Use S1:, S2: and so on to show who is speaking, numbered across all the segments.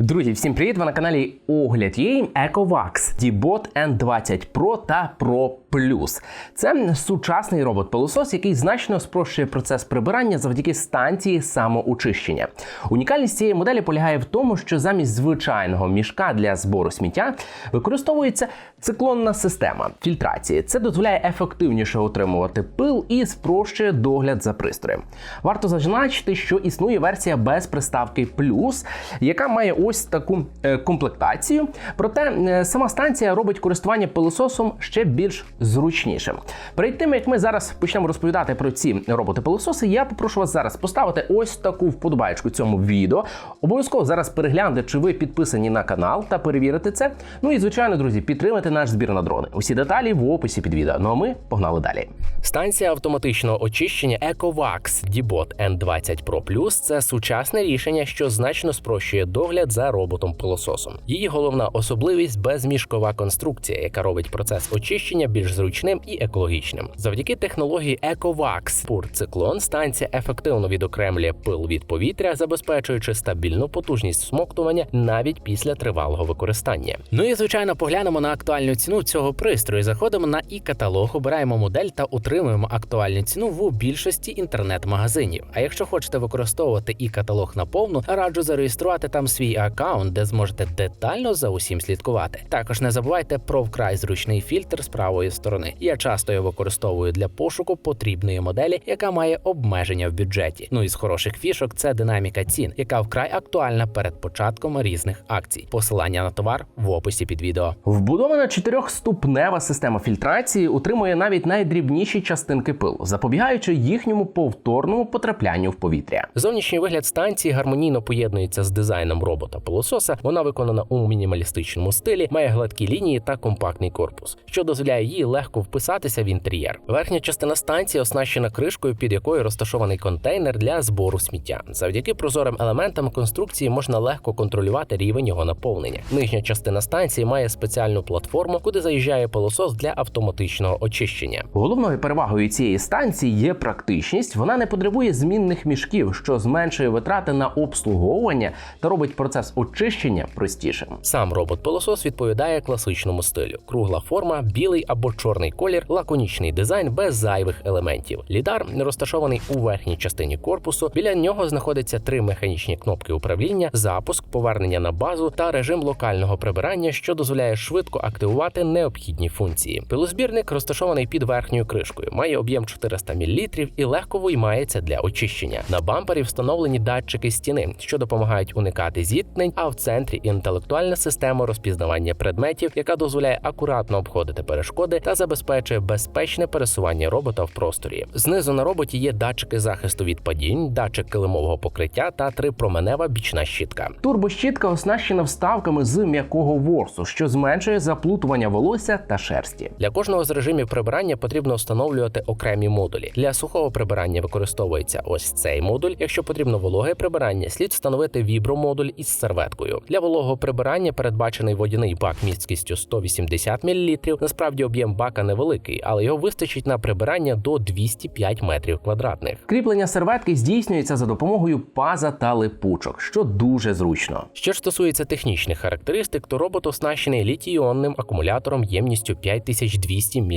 S1: Друзі, всім привіт! Ви на каналі Огляд Єм EcoVax D-Bot N20 Pro та Pro Plus. Це сучасний робот-пилосос, який значно спрощує процес прибирання завдяки станції самоочищення. Унікальність цієї моделі полягає в тому, що замість звичайного мішка для збору сміття використовується циклонна система фільтрації. Це дозволяє ефективніше отримувати пил і спрощує догляд за пристроєм. Варто зазначити, що існує версія без приставки Plus, яка має ось таку е, комплектацію. Проте е, сама станція робить користування пилососом ще більш зручнішим. Перед тим як ми зараз почнемо розповідати про ці роботи-пилососи, я попрошу вас зараз поставити ось таку вподобайку цьому відео. Обов'язково зараз перегляньте, чи ви підписані на канал та перевірити це. Ну і звичайно, друзі, підтримайте наш збір на дрони. Усі деталі в описі під відео. Ну а ми погнали далі. Станція автоматичного очищення EcoVax D-Bot N20 Pro Plus – це сучасне рішення, що значно спрощує догляд за роботом-пилососом. Її головна особливість безмішкова конструкція, яка робить процес очищення більш зручним і екологічним. Завдяки технології EcoVax Cyclone станція ефективно відокремлює пил від повітря, забезпечуючи стабільну потужність всмоктування навіть після тривалого використання. Ну і звичайно, поглянемо на актуальну ціну цього пристрою. Заходимо на і каталог, обираємо модель та отримуємо актуальну ціну в більшості інтернет-магазинів. А якщо хочете використовувати і каталог наповну, раджу зареєструвати там свій аккаунт, де зможете детально за усім слідкувати. Також не забувайте про вкрай зручний фільтр з правої сторони. Я часто його використовую для пошуку потрібної моделі, яка має обмеження в бюджеті. Ну і з хороших фішок це динаміка цін, яка вкрай актуальна перед початком різних акцій. Посилання на товар в описі під відео. Вбудована чотирьохступнева система фільтрації утримує навіть найдрібніші частинки пилу, запобігаючи їхньому повторному потраплянню в повітря. Зовнішній вигляд станції гармонійно поєднується з дизайном робота пилососа. Вона виконана у мінімалістичному стилі, має гладкі лінії та компактний корпус, що дозволяє їй легко вписатися в інтер'єр. Верхня частина станції оснащена кришкою, під якою розташований контейнер для збору сміття. Завдяки прозорим елементам конструкції можна легко контролювати рівень його наповнення. Нижня частина станції має спеціальну платформу, куди заїжджає пилосос для автоматичного очищення. Головною перевагою цієї станції є практичність. Вона не потребує змінних мішків, що зменшує витрати на обслуговування та робить процес очищення простішим. Сам робот-пилосос відповідає класичному стилю: кругла форма, білий або чорний колір, лаконічний дизайн без зайвих елементів. Лідар розташований у верхній частині корпусу. Біля нього знаходяться три механічні кнопки управління, запуск, повернення на базу та режим локального прибирання, що дозволяє швидко активувати необхідні функції. Пилозбірник розташований під верхньою кришкою, має об'єм 400 мл і легко виймається для очищення. На бампері встановлені датчики стіни, що допомагають уникати зіткнень. А в центрі інтелектуальна система розпізнавання предметів, яка дозволяє акуратно обходити перешкоди та забезпечує безпечне пересування робота в просторі. Знизу на роботі є датчики захисту від падінь, датчик килимового покриття та трипроменева бічна щітка. Турбощітка оснащена вставками з м'якого ворсу, що зменшує заплутування волосся та шерсті. Для кожного з режимів прибирання потрібно встановлювати окремі модулі. Для сухого прибирання використовується ось цей модуль. Якщо потрібно вологе прибирання, слід встановити вібромодуль із серветкою. Для вологого прибирання передбачений водяний бак місткістю 180 мл. Насправді об'єм бака невеликий, але його вистачить на прибирання до 205 метрів квадратних. Кріплення серветки здійснюється за допомогою паза та липучок, що дуже зручно. Що ж стосується технічних характеристик, то робот оснащений літій-іонним акумулятором ємністю 5200 мАч.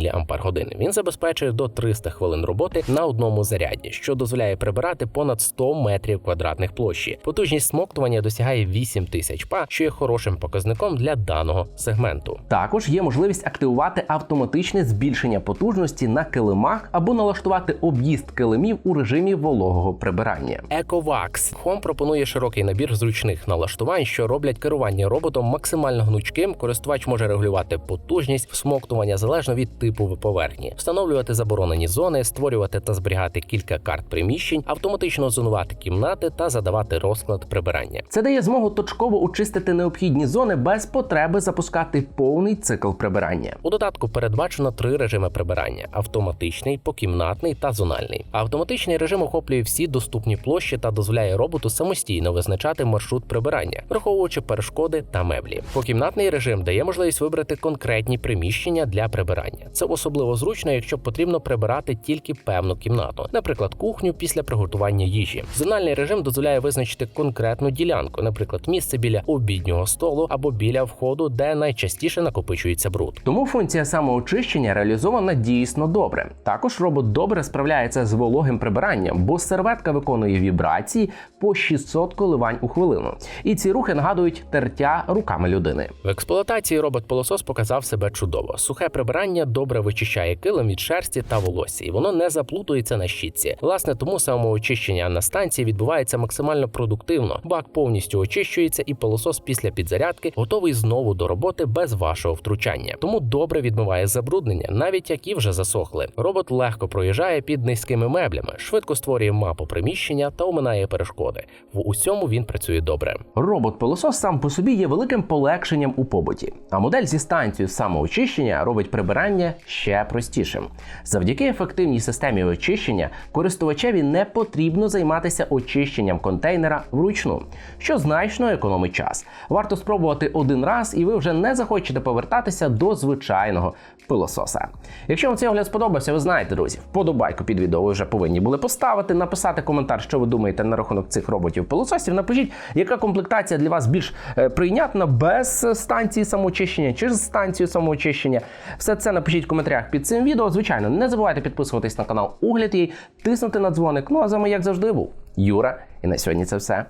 S1: Він забезпечує до 300 хвилин роботи на одному заряді, що дозволяє прибирати понад 100 метрів квадратних площі. Потужність смоктування досягає 8000 па, що є хорошим показником для даного сегменту. Також є можливість активувати автоматичне збільшення потужності на килимах або налаштувати об'їзд килимів у режимі вологого прибирання. EcoVax Home пропонує широкий набір зручних налаштувань, що роблять керування роботом максимально гнучким. Користувач може регулювати потужність всмоктування залежно від типу поверхні, встановлювати заборонені зони, створювати та зберігати кілька карт приміщень, автоматично зонувати кімнати та задавати розклад прибирання. Це дає змогу точково очистити необхідні зони без потреби запускати повний цикл прибирання. У додатку передбачено передбачено три режими прибирання: автоматичний, покімнатний та зональний. Автоматичний режим охоплює всі доступні площі та дозволяє роботу самостійно визначати маршрут прибирання, враховуючи перешкоди та меблі. Покімнатний режим дає можливість вибрати конкретні приміщення для прибирання. Це особливо зручно, якщо потрібно прибирати тільки певну кімнату, наприклад, кухню після приготування їжі. Зональний режим дозволяє визначити конкретну ділянку, наприклад, місце біля обіднього столу або біля входу, де найчастіше накопичується бруд. Тому функція самоочищення реалізована дійсно добре. Також робот добре справляється з вологим прибиранням, бо серветка виконує вібрації по 600 коливань у хвилину. І ці рухи нагадують тертя руками людини. В експлуатації робот-пилосос показав себе чудово. Сухе прибирання добре вичищає килим від шерсті та волосся, і воно не заплутується на щітці. Власне, тому самоочищення на станції відбувається максимально продуктивно. Бак повністю очищується, і пилосос після підзарядки готовий знову до роботи без вашого втручання. Тому добре відмиває забруднення, навіть які вже засохли. Робот легко проїжджає під низькими меблями, швидко створює мапу приміщення та оминає перешкоди. В усьому він працює добре. Робот-пилосос сам по собі є великим полегшенням у побуті, а модель зі станцією самоочищення робить прибирання ще простішим. Завдяки ефективній системі очищення користувачеві не потрібно займатися очищенням контейнера вручну, що значно економить час. Варто спробувати один раз, і ви вже не захочете повертатися до звичайного пилососа. Якщо вам цей огляд сподобався, ви знаєте, друзі, вподобайку під відео ви вже повинні були поставити, написати коментар, що ви думаєте на рахунок цих роботів-пилососів. Напишіть, яка комплектація для вас більш е, прийнятна без станції самоочищення чи з станцією самоочищення. Все це напишіть в коментарях під цим відео. Звичайно, не забувайте підписуватись на канал Угляд, і тиснути на дзвоник. Ну а з вами, як завжди, був Юра. І на сьогодні це все.